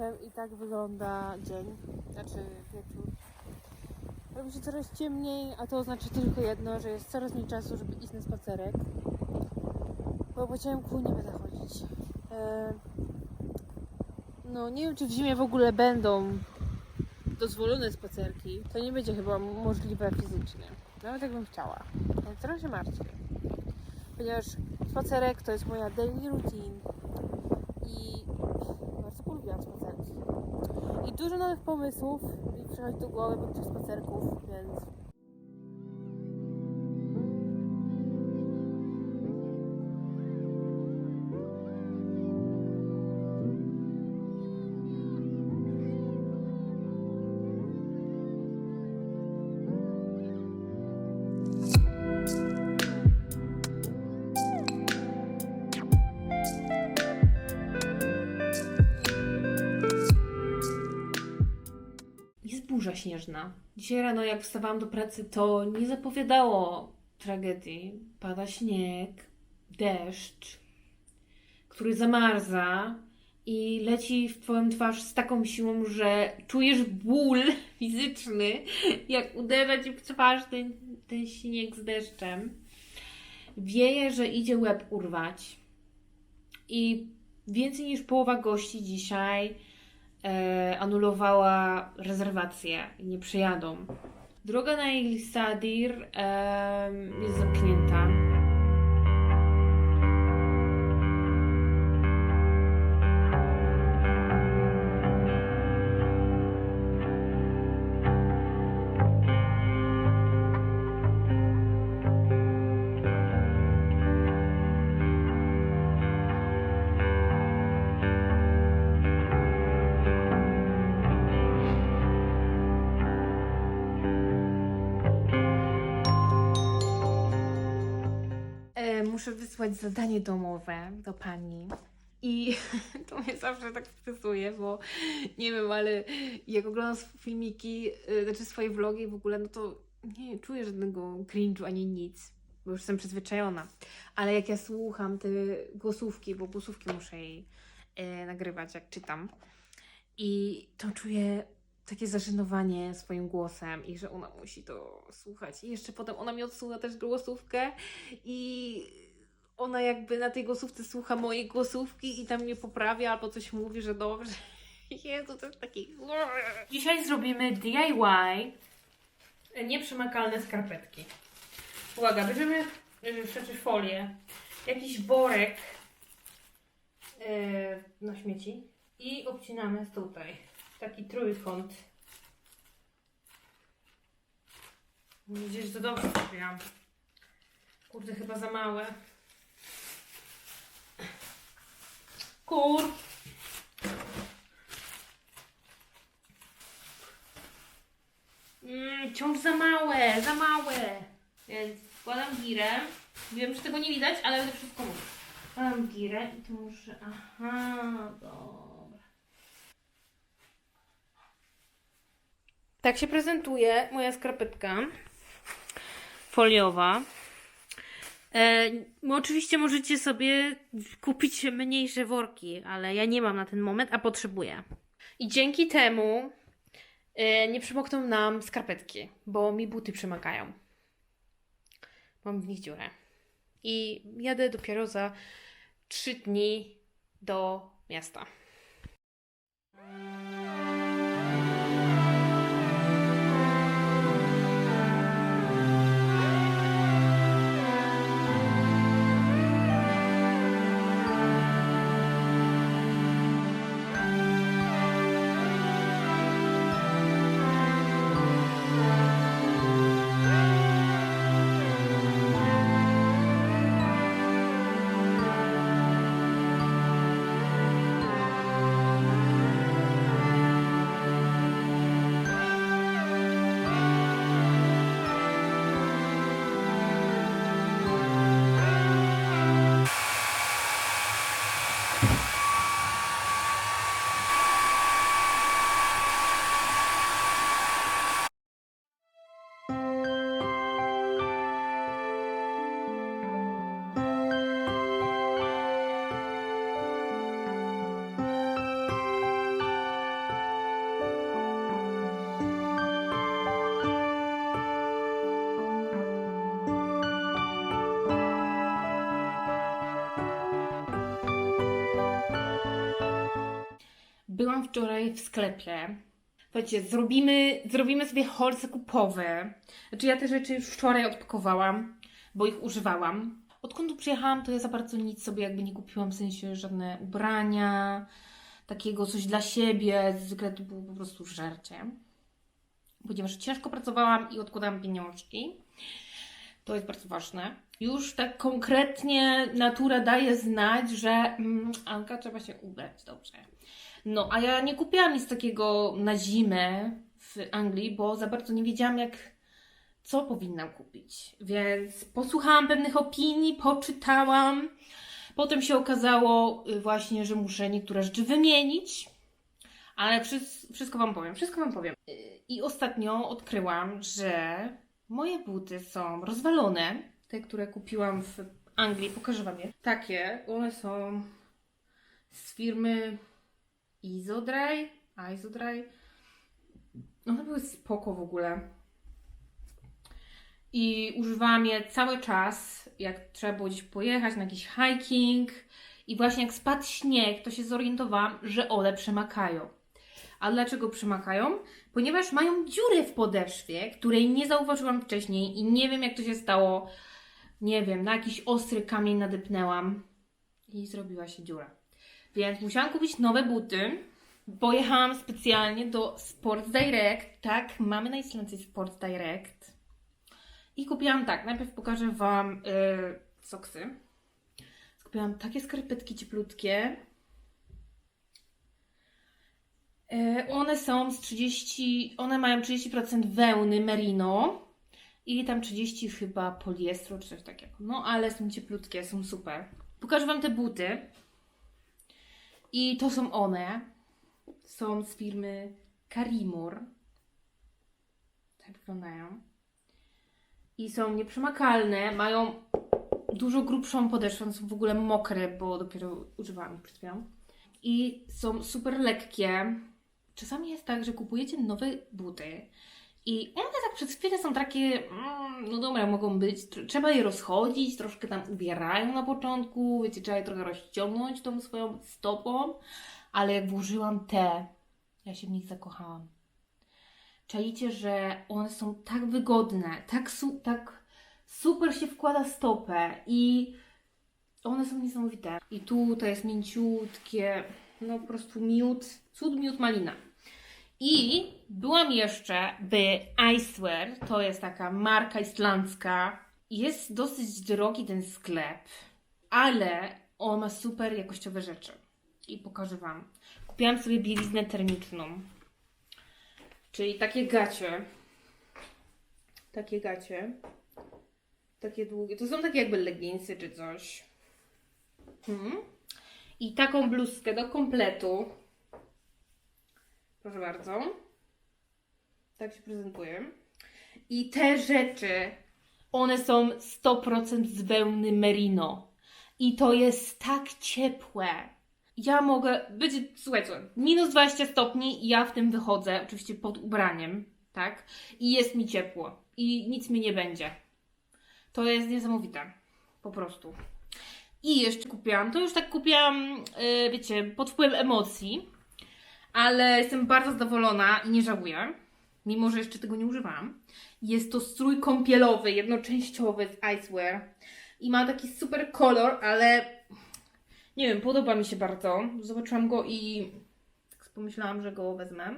8 i tak wygląda dzień, znaczy wieczór. Robi się coraz ciemniej, a to oznacza tylko jedno, że jest coraz mniej czasu, żeby iść na spacerek. Bo po ciemku nie będę chodzić. E, no nie wiem, czy w zimie w ogóle będą dozwolone spacerki. To nie będzie chyba możliwe fizycznie. Nawet jakbym chciała. Więc trochę się martwię. Ponieważ spacerek to jest moja daily routine i polubiłam spacerki. I dużo nowych pomysłów mi przychodzi do głowy podczas spacerków, więc śnieżna. Dzisiaj rano, jak wstawałam do pracy, to nie zapowiadało tragedii. Pada śnieg, deszcz, który zamarza i leci w Twoją twarz z taką siłą, że czujesz ból fizyczny, jak uderza Ci w twarz ten, ten śnieg z deszczem. Wieje, że idzie łeb urwać. I więcej niż połowa gości dzisiaj anulowała rezerwację i nie przyjadą. Droga na El Sadir e, jest zamknięta. Muszę wysłać zadanie domowe do pani. I to mnie zawsze tak stresuje, bo nie wiem, ale jak oglądam filmiki, y, znaczy swoje vlogi w ogóle, no to nie czuję żadnego cringe'u ani nic, bo już jestem przyzwyczajona. Ale jak ja słucham te głosówki, bo głosówki muszę jej e, nagrywać, jak czytam, i to czuję takie zażenowanie swoim głosem i że ona musi to słuchać. I jeszcze potem ona mi odsuwa też głosówkę i ona jakby na tej głosówce słucha mojej głosówki i tam mnie poprawia albo coś mówi, że dobrze. Jezu, to jest taki... Dzisiaj zrobimy DIY nieprzemakalne skarpetki. Uwaga, bierzemy przecież folię, jakiś worek yy, na śmieci i obcinamy tutaj taki trójkąt. Że to dobrze zrobiłam. Kurde, chyba za małe. Kur. Mm, wciąż za małe, za małe. Więc wkładam girę. Wiem, że tego nie widać, ale będę wszystko mówić. Wkładam girę i tu muszę... Aha, dobra. Tak się prezentuje moja skarpetka foliowa. E, no oczywiście możecie sobie kupić mniejsze worki, ale ja nie mam na ten moment, a potrzebuję. I dzięki temu e, nie przemokną nam skarpetki, bo mi buty przemakają. Mam w nich dziurę. I jadę dopiero za 3 dni do miasta. Byłam wczoraj w sklepie. Słuchajcie, zrobimy, zrobimy sobie haul zakupowy. Znaczy ja te rzeczy już wczoraj odpakowałam, bo ich używałam. Odkąd tu przyjechałam, to ja za bardzo nic sobie jakby nie kupiłam, w sensie żadne ubrania, takiego coś dla siebie. Zwykle to było po prostu żarcie. Ponieważ ciężko pracowałam i odkładałam pieniążki. To jest bardzo ważne. Już tak konkretnie natura daje znać, że mm, Anka trzeba się ubrać dobrze. No, a ja nie kupiłam nic takiego na zimę w Anglii, bo za bardzo nie wiedziałam, jak co powinnam kupić. Więc posłuchałam pewnych opinii, poczytałam. Potem się okazało y, właśnie, że muszę niektóre rzeczy wymienić. Ale wszys- wszystko Wam powiem, wszystko Wam powiem. Y, I ostatnio odkryłam, że moje buty są rozwalone. Te, które kupiłam w Anglii, pokażę Wam je. Takie, one są z firmy Isodry. Isodry. One były spoko w ogóle. I używałam je cały czas, jak trzeba było gdzieś pojechać na jakiś hiking. I właśnie jak spadł śnieg, to się zorientowałam, że one przemakają. A dlaczego przemakają? Ponieważ mają dziurę w podeszwie, której nie zauważyłam wcześniej i nie wiem jak to się stało. Nie wiem, na jakiś ostry kamień nadepnęłam i zrobiła się dziura. Więc musiałam kupić nowe buty. Pojechałam specjalnie do Sports Direct. Tak, mamy na Islandii Sports Direct. I kupiłam tak, najpierw pokażę Wam yy, soksy. Kupiłam takie skarpetki cieplutkie. Yy, one są z 30, one mają 30% wełny merino i tam 30 chyba poliestru czy coś takiego. No ale są cieplutkie, są super. Pokażę Wam te buty. I to są one. Są z firmy Karimur. Tak wyglądają. I są nieprzemakalne. Mają dużo grubszą podeszwę. Są w ogóle mokre, bo dopiero używałam ich przed chwilą. I są super lekkie. Czasami jest tak, że kupujecie nowe buty i one tak przez chwilę są takie, mm, no dobra, mogą być, tr- trzeba je rozchodzić, troszkę tam ubierają na początku, wiecie, trzeba je trochę rozciągnąć tą swoją stopą, ale jak włożyłam te, ja się w nich zakochałam. Czajcie, że one są tak wygodne, tak, su- tak super się wkłada stopę i one są niesamowite. I tu to jest mięciutkie, no po prostu miód, cud miód malina. I byłam jeszcze w Icewear, to jest taka marka islandzka. Jest dosyć drogi ten sklep, ale on ma super jakościowe rzeczy. I pokażę Wam. Kupiłam sobie bieliznę termiczną, czyli takie gacie. Takie gacie. Takie długie. To są takie jakby leginsy czy coś. Hmm. I taką bluzkę do kompletu. Proszę bardzo. Tak się prezentuje. I te rzeczy, one są 100% z wełny merino. I to jest tak ciepłe. Ja mogę być, słuchajcie, minus 20 stopni i ja w tym wychodzę, oczywiście pod ubraniem, tak? I jest mi ciepło. I nic mi nie będzie. To jest niesamowite. Po prostu. I jeszcze kupiłam, to już tak kupiłam, yy, wiecie, pod wpływem emocji ale jestem bardzo zadowolona i nie żałuję, mimo że jeszcze tego nie używałam. Jest to strój kąpielowy, jednoczęściowy z Icewear i ma taki super kolor, ale nie wiem, podoba mi się bardzo. Zobaczyłam go i pomyślałam, że go wezmę.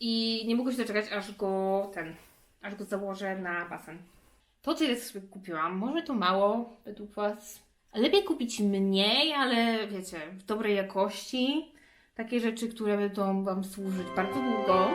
I nie mogę się doczekać, aż go ten, aż go założę na basen. To, co ja sobie kupiłam, może to mało według Was. Lepiej kupić mniej, ale wiecie, w dobrej jakości takie rzeczy, które będą Wam służyć bardzo długo.